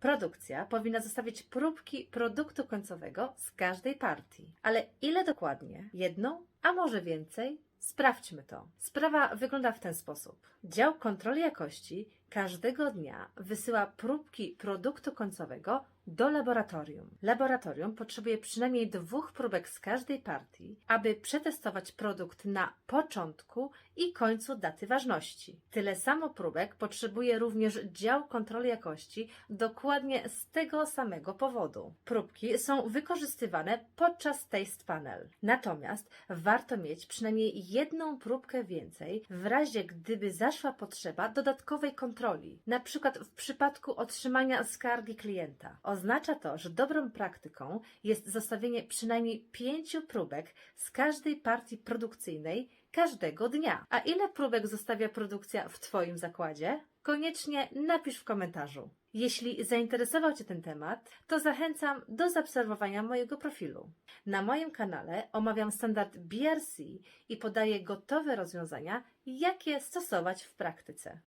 Produkcja powinna zostawić próbki produktu końcowego z każdej partii. Ale ile dokładnie? Jedną, a może więcej? Sprawdźmy to. Sprawa wygląda w ten sposób. Dział kontroli jakości każdego dnia wysyła próbki produktu końcowego do laboratorium. Laboratorium potrzebuje przynajmniej dwóch próbek z każdej partii, aby przetestować produkt na początku i końcu daty ważności. Tyle samo próbek potrzebuje również dział kontroli jakości dokładnie z tego samego powodu. Próbki są wykorzystywane podczas test panel. Natomiast warto mieć przynajmniej jedną próbkę więcej w razie gdyby zaszła potrzeba dodatkowej kontroli, na przykład w przypadku otrzymania skargi klienta. Oznacza to, że dobrą praktyką jest zostawienie przynajmniej pięciu próbek z każdej partii produkcyjnej każdego dnia. A ile próbek zostawia produkcja w Twoim zakładzie? Koniecznie napisz w komentarzu. Jeśli zainteresował Cię ten temat, to zachęcam do zaobserwowania mojego profilu. Na moim kanale omawiam standard BRC i podaję gotowe rozwiązania, jakie stosować w praktyce.